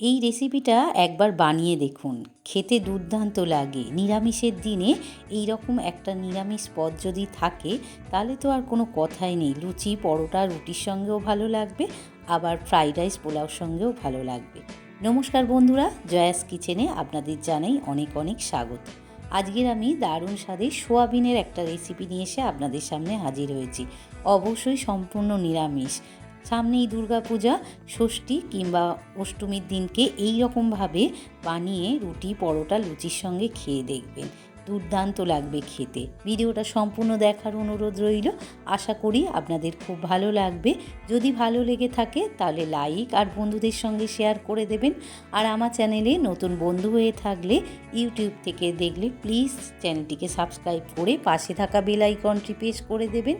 এই রেসিপিটা একবার বানিয়ে দেখুন। খেতে দুর্দান্ত লাগে। নিরামিষের দিনে এই রকম একটা নিরামিষ পদ যদি থাকে, তাহলে তো আর কোনো কথাই নেই। লুচি, পরোটা, রুটির সঙ্গেও ভালো লাগবে, আবার ফ্রাইড রাইস পোলাওর সঙ্গেও ভালো লাগবে। নমস্কার বন্ধুরা, জয়াস কিচেনে আপনাদের জানাই অনেক অনেক স্বাগত। আজকের আমি দারুণ স্বাদে সোয়াবিনের একটা রেসিপি নিয়ে এসে আপনাদের সামনে হাজির হয়েছি। অবশ্যই সম্পূর্ণ নিরামিষ। সামনেই দুর্গাপূজা, ষষ্ঠী কিংবা অষ্টমীর দিনকে এই রকমভাবে বানিয়ে রুটি, পরোটা, লুচির সঙ্গে খেয়ে দেখবেন। দুর্দান্ত লাগবে খেতে। ভিডিওটা সম্পূর্ণ দেখার অনুরোধ রইল। আশা করি আপনাদের খুব ভালো লাগবে। যদি ভালো লেগে থাকে তাহলে লাইক আর বন্ধুদের সঙ্গে শেয়ার করে দেবেন। আর আমার চ্যানেলে নতুন বন্ধু হয়ে থাকলে ইউটিউব থেকে দেখলে প্লিজ চ্যানেলটিকে সাবস্ক্রাইব করে পাশে থাকা বেল আইকনটি প্রেস করে দেবেন।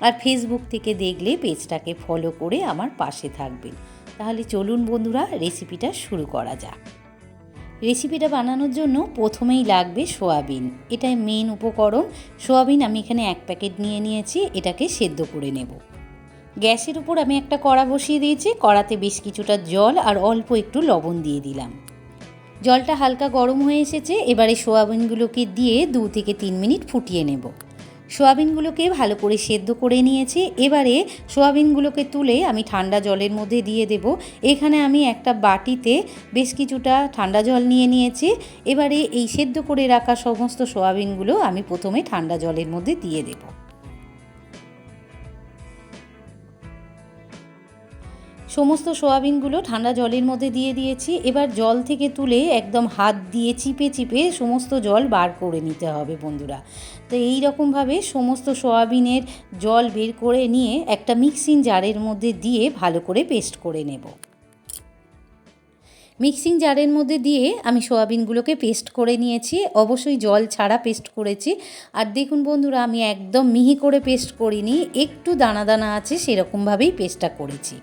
আর ফেসবুক থেকে দেখলে পেজটাকে ফলো করে আমার পাশে থাকবেন। তাহলে চলুন বন্ধুরা, রেসিপিটা শুরু করা যাক। রেসিপিটা বানানোর জন্য প্রথমেই লাগবে সোয়াবিন। এটাই মেন উপকরণ। সোয়াবিন আমি এখানে এক প্যাকেট নিয়ে নিয়েছি, এটাকে সেদ্ধ করে নেব। গ্যাসের উপর আমি একটা কড়া বসিয়ে দিয়েছি, কড়াতে বেশ কিছুটা জল আর অল্প একটু লবণ দিয়ে দিলাম। জলটা হালকা গরম হয়ে এসেছে, এবারে সোয়াবিনগুলোকে দিয়ে দু থেকে তিন মিনিট ফুটিয়ে নেব। সোয়াবিনগুলোকে ভালো করে সেদ্ধ করে নিয়েছি। এবারে সোয়াবিনগুলোকে তুলে আমি ঠান্ডা জলের মধ্যে দিয়ে দেব। এখানে আমি একটা বাটিতে বেশ কিছুটা ঠান্ডা জল নিয়ে নিয়েছি। এবারে এই সেদ্ধ করে রাখা সমস্ত সোয়াবিনগুলো আমি প্রথমে ঠান্ডা জলের মধ্যে দিয়ে দেবো। সমস্ত সোয়াবিনগুলো ঠান্ডা জলের মধ্যে দিয়ে দিয়েছি। এবার জল থেকে তুলে একদম হাত দিয়ে চিপে চিপে সমস্ত জল বার করে নিতে হবে বন্ধুরা। তো এই রকমভাবে সমস্ত সোয়াবিনের জল বের করে নিয়ে একটা মিক্সিং জারের মধ্যে দিয়ে ভালো করে পেস্ট করে নেব। মিক্সিং জারের মধ্যে দিয়ে আমি সোয়াবিনগুলোকে পেস্ট করে নিয়েছি। অবশ্যই জল ছাড়া পেস্ট করেছি। আর দেখুন বন্ধুরা, আমি একদম মিহি করে পেস্ট করিনি। একটু দানা দানা আছে, সেরকমভাবেই পেস্টটা করেছি।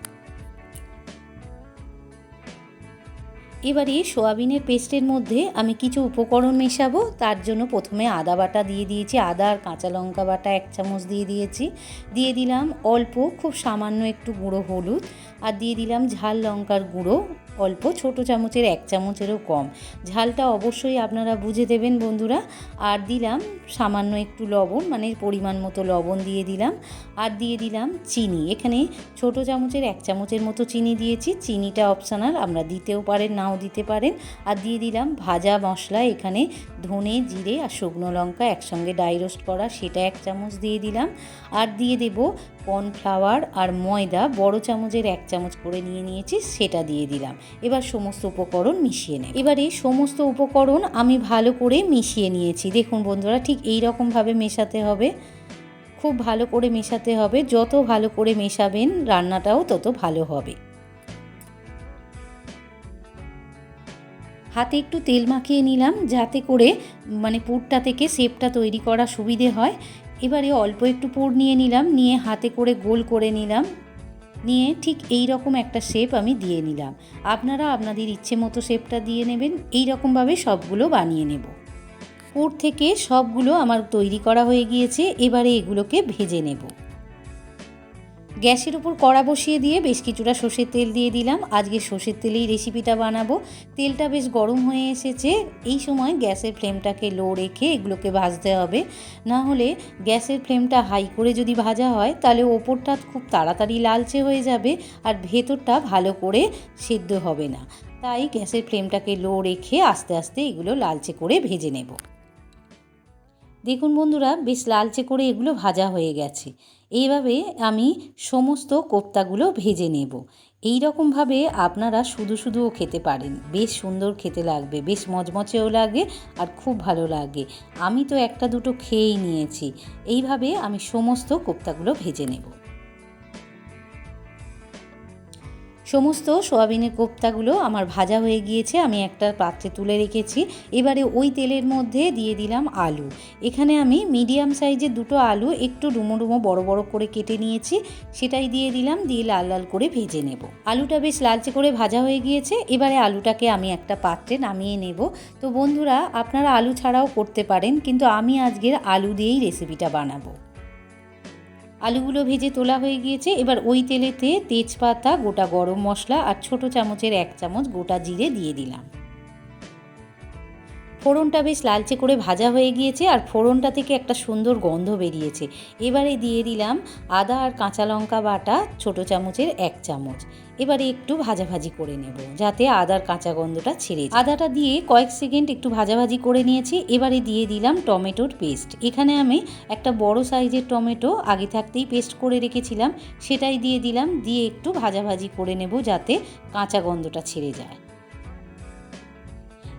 এবারে সোয়াবিনের পেস্টের মধ্যে আমি কিছু উপকরণ মেশাবো। তার জন্য প্রথমে আদা বাটা দিয়ে দিয়েছি। আদা আর কাঁচা লঙ্কা বাটা এক চামচ দিয়ে দিয়েছি। দিয়ে দিলাম অল্প, খুব সামান্য একটু গুঁড়ো হলুদ। আর দিয়ে দিলাম ঝাল লঙ্কার গুঁড়ো। অল্প ছোট চামচের এক চামচেরও কম। ঝালটা অবশ্যই আপনারা বুঝে দেবেন বন্ধুরা। আর দিলাম সামান্য একটু লবণ মানে পরিমাণ মতো লবণ দিয়ে দিলাম। আর দিয়ে দিলাম চিনি। এখানে ছোট চামচের এক চামচের মতো চিনি দিয়েছি। চিনিটা অপশানাল, আমরা দিতেও পারেন, নাও দিতে পারেন। আর দিয়ে দিলাম ভাজা মশলা, এখানে ধনে, জিরে আর শুকনো লঙ্কা একসঙ্গে ডাই রোস্ট করা, সেটা এক চামচ দিয়ে দিলাম। আর দিয়ে দেব কর্নফ্লাওয়ার আর ময়দা, বড় চামচের এক চামচ করে নিয়ে নিয়েছি, সেটা দিয়ে দিলাম। এবার সমস্ত উপকরণ মিশিয়ে নেব। এবার সমস্ত উপকরণ আমি ভালো করে মিশিয়ে নিয়েছি। দেখুন বন্ধুরা, ঠিক এই রকমভাবে মেশাতে হবে। খুব ভালো করে মেশাতে হবে। যত ভালো করে মেশাবেন, রান্নাটাও তত ভালো হবে। হাতে একটু তেল মাখিয়ে নিলাম, যাতে করে মানে পুরটা থেকে শেপটা তৈরি করা সুবিধে হয়। এবারে অল্প একটু পুর নিয়ে নিলাম, নিয়ে হাতে করে গোল করে নিলাম। নিয়ে ঠিক এই রকম একটা শেপ আমি দিয়ে নিলাম। আপনারা আপনাদের ইচ্ছে মতো শেপটা দিয়ে নেবেন এই রকমভাবে সবগুলো বানিয়ে নেব। ওর থেকে সবগুলো আমার তৈরি করা হয়ে গিয়েছে, এবারে এগুলোকে ভেজে নেব। গ্যাসের উপর কড়া বসিয়ে দিয়ে বেশ কিছুটা সর্ষের তেল দিয়ে দিলাম। আজকে সর্ষের তেলেই রেসিপিটা বানাবো। তেলটা বেশ গরম হয়ে এসেছে। এই সময় গ্যাসের ফ্লেমটাকে লো রেখে এগুলোকে ভাজতে হবে। না হলে গ্যাসের ফ্লেমটা হাই করে যদি ভাজা হয়, তাহলে ওপরটা খুব তাড়াতাড়ি লালচে হয়ে যাবে আর ভেতরটা ভালো করে সেদ্ধ হবে না। তাই গ্যাসের ফ্লেমটাকে লো রেখে আস্তে আস্তে এগুলো লালচে করে ভেজে নেব। দেখুন বন্ধুরা, বেশ লালচে করে এগুলো ভাজা হয়ে গেছে। এইভাবে আমি সমস্ত কোপ্তাগুলো ভেজে নেব। এই রকমভাবে আপনারা শুধু শুধুও খেতে পারেন। বেশ সুন্দর খেতে লাগবে, বেশ মচমচেও লাগে আর খুব ভালো লাগে। আমি তো একটা দুটো খেয়েই নিয়েছি। এইভাবে আমি সমস্ত কোপ্তাগুলো ভেজে নেব। সমস্ত সোয়াবিনের কোপ্তাগুলো আমার ভাজা হয়ে গিয়েছে, আমি একটা পাত্রে তুলে রেখেছি। এবারে ওই তেলের মধ্যে দিয়ে দিলাম আলু। এখানে আমি মিডিয়াম সাইজের দুটো আলু একটু ডুমো ডুমো বড় বড় করে কেটে নিয়েছি, সেটাই দিয়ে দিলাম, দিয়ে লাল লাল করে ভেজে নেব। আলুটা বেশ লালচে করে ভাজা হয়ে গিয়েছে, এবারে আলুটাকে আমি একটা পাত্রে নামিয়ে নেব। তো বন্ধুরা, আপনারা আলু ছাড়াও করতে পারেন, কিন্তু আমি আজকের আলু দিয়েই রেসিপিটা বানাবো। আলুগুলো ভেজে তোলা হয়ে গিয়েছে। এবার ওই তেলেতে তেজপাতা, গোটা গরম মশলা আর ছোট চামচের এক চামচ গোটা জিরে দিয়ে দিলাম। ফোড়নটা বেশ লালচে করে ভাজা হয়ে গিয়েছে আর ফোড়নটা থেকে একটা সুন্দর গন্ধ বেরিয়েছে। এবারে দিয়ে দিলাম আদা আর কাঁচা লঙ্কা বাটা ছোট চামচের এক চামচ। এবারে একটু ভাজাভাজি করে নেব যাতে আদার কাঁচা গন্ধটা ছেড়ে আদাটা দিয়ে কয়েক সেকেন্ড একটু ভাজাভাজি করে নিয়েছি। এবারে দিয়ে দিলাম টমেটোর পেস্ট। এখানে আমি একটা বড় সাইজের টমেটো আগে থাকতেই পেস্ট করে রেখেছিলাম। সেটাই দিয়ে দিলাম। দিয়ে একটু ভাজাভাজি করে নেব যাতে কাঁচা গন্ধটা ছেড়ে যায়।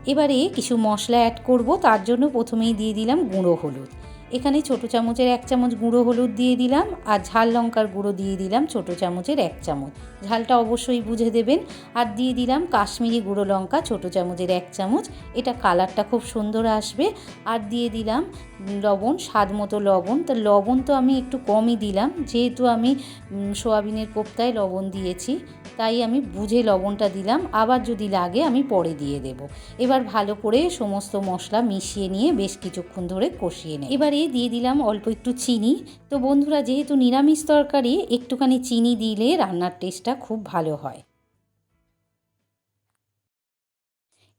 এবারে কিছু মশলা অ্যাড করব, তার জন্য প্রথমেই দিয়ে দিলাম গুঁড়ো হলুদ। এখানে ছোট চামচের এক চামচ গুঁড়ো হলুদ দিয়ে দিলাম, আর ঝাল লঙ্কার গুঁড়ো দিয়ে দিলাম ছোট চামচের এক চামচ। ঝালটা অবশ্যই বুঝে দেবেন। আর দিয়ে দিলাম কাশ্মীরি গুঁড়ো লঙ্কা, ছোটো চামচের এক চামচ। এটা কালারটা খুব সুন্দর আসবে। আর দিয়ে দিলাম লবণ, স্বাদ মতো লবণ। তা লবণ তো আমি একটু কমই দিলাম। যেহেতু আমি সোয়াবিনের কোপ্তায় লবণ দিয়েছি, তাই আমি বুঝে লবণটা দিলাম। আবার যদি লাগে আমি পরে দিয়ে দেব। এবার ভালো করে সমস্ত মশলা মিশিয়ে নিয়ে বেশ কিছুক্ষণ ধরে কষিয়ে নেই এবারে দিয়ে দিলাম অল্প একটু চিনি। তো বন্ধুরা, যেহেতু নিরামিষ তরকারি, একটুখানি চিনি দিলে রান্নার টেস্টটা খুব ভালো হয়।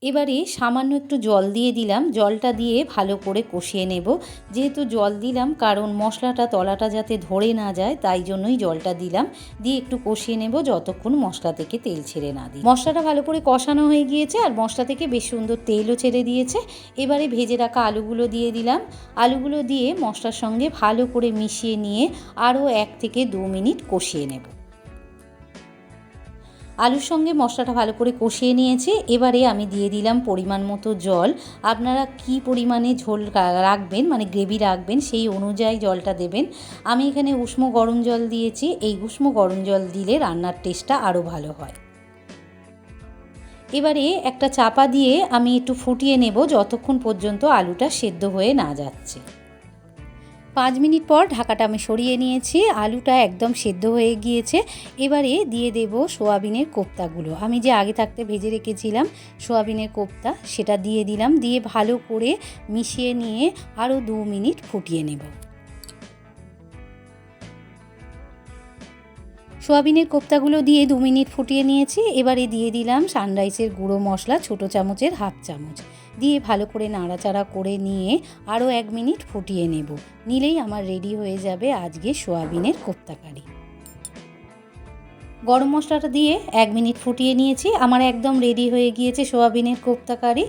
এবারে সামান্য একটু জল দিয়ে দিলাম। জলটা দিয়ে ভালো করে কষিয়ে নেব। যেহেতু জল দিলাম, কারণ মশলাটা, তলাটা যাতে ধরে না যায়, তাই জন্যই জলটা দিলাম। দিয়ে একটু কষিয়ে নেব যতক্ষণ মশলা থেকে তেল ছেড়ে না দিই। মশলাটা ভালো করে কষানো হয়ে গিয়েছে আর মশলা থেকে বেশ সুন্দর তেলও ছেড়ে দিয়েছে। এবারে ভেজে রাখা আলুগুলো দিয়ে দিলাম। আলুগুলো দিয়ে মশলার সঙ্গে ভালো করে মিশিয়ে নিয়ে আরও এক থেকে দু মিনিট কষিয়ে নেব। আলুর সঙ্গে মশলাটা ভালো করে কষিয়ে নিয়েছি। এবারে আমি দিয়ে দিলাম পরিমাণ মতো জল। আপনারা কি পরিমাণে ঝোল রাখবেন মানে গ্রেভি রাখবেন, সেই অনুযায়ী জলটা দেবেন। আমি এখানে উষ্ণ গরম জল দিয়েছি। এই উষ্ণ গরম জল দিলে রান্নার টেস্টটা আরও ভালো হয়। এবারে একটা চাপা দিয়ে আমি একটু ফুটিয়ে নেব, যতক্ষণ পর্যন্ত আলুটা সেদ্ধ হয়ে না যাচ্ছে। পাঁচ মিনিট পর ঢাকাটা আমি সরিয়ে নিয়েছি। আলুটা একদম সেদ্ধ হয়ে গিয়েছে। এবারে দিয়ে দেব সোয়াবিনের কোপ্তাগুলো। আমি যে আগে থাকতে ভেজে রেখেছিলাম সোয়াবিনের কোপ্তা, সেটা দিয়ে দিলাম। দিয়ে ভালো করে মিশিয়ে নিয়ে আরও দু মিনিট ফুটিয়ে নেব। সোয়াবিনের কোপ্তাগুলো দিয়ে দু মিনিট ফুটিয়ে নিয়েছি। এবারে দিয়ে দিলাম সানরাইসের গুঁড়ো মশলা, ছোটো চামচের হাফ চামচ। দিয়ে ভালো করে নাড়াচাড়া করে নিয়ে আরও এক মিনিট ফুটিয়ে নেব। নিলেই আমার রেডি হয়ে যাবে আজকে সোয়াবিনের কোপ্তা কারি গরম মশলাটা দিয়ে এক মিনিট ফুটিয়ে নিয়েছি। আমার একদম রেডি হয়ে গিয়েছে সোয়াবিনের কোপ্তা কারি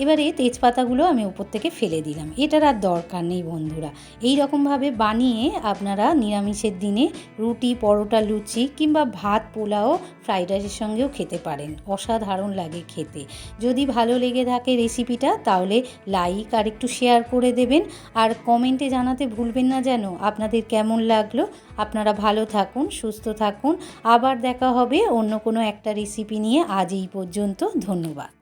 এবারে তেজপাতাগুলো আমি উপর থেকে ফেলে দিলাম। এটার আর দরকার নেই বন্ধুরা। এই রকমভাবে বানিয়ে আপনারা নিরামিষের দিনে রুটি, পরোটা, লুচি কিংবা ভাত, পোলাও, ফ্রাইড রাইসের সঙ্গেও খেতে পারেন। অসাধারণ লাগে খেতে। যদি ভালো লেগে থাকে রেসিপিটা, তাহলে লাইক আর একটু শেয়ার করে দেবেন। আর কমেন্টে জানাতে ভুলবেন না যেন আপনাদের কেমন লাগল। আপনারা ভালো থাকুন, সুস্থ থাকুন। আবার দেখা হবে অন্য কোনো একটা রেসিপি নিয়ে। আজ এই পর্যন্ত ধন্যবাদ।